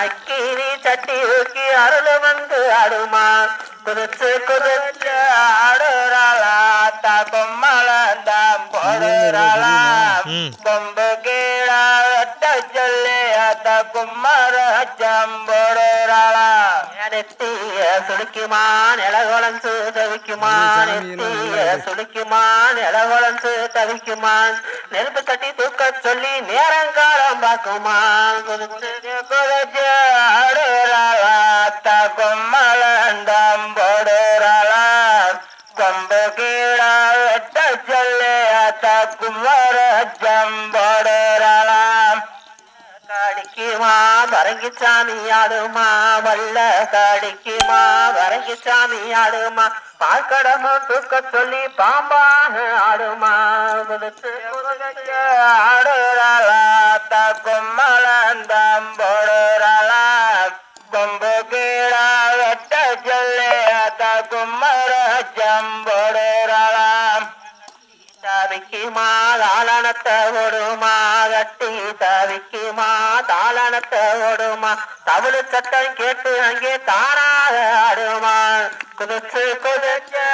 அக்கினி சட்டி ஊக்கி அருள் வந்து ஆடுமா? குதிச்சு குதிச்சு ஆடுறாளா? தா கொம்மளந்தாம் போடுறாளா. கொம்பு கீழா வெட்ட சொல்லி அத்த கும்மரம் போடுறாளா? நெத்திய சுளுக்குமா? நிலகுலந்து தவிக்குமா? நெத்திய சுளுக்குமா? நிலகுலந்து தவிக்குமா? நெருப்பு கட்டி தூக்க சொல்லி நேரங்காலம் பார்க்குமா? குதிச்சு குதிச்சு கொம்பு கீழா வெட்ட சொல்லி அத்த குமர ஜம்போடுறாளாம் காடிக்குமா வரங்கி சாமி ஆடுமா வல்ல காடிக்குமா வரங்கி சாமி ஆடுமா பால்கடமும் தூக்க சொல்லி பாம்பாக ஆடுமா குதிச்சு குதிச்சு ஆடுறாளா த கும்மளந்தம் போடுறாளா கொம்பு கீழா வெட்ட சொல்லி த தேராளாம் தவிக்கு தவிக்குமா தாளனத்தை தவிக்கு கட்டி தவிக்குமா தாளனத்தை தவிழு சட்டம் கேட்டு அங்கே தானாக ஆடுமா. குதிச்சு குதிச்சு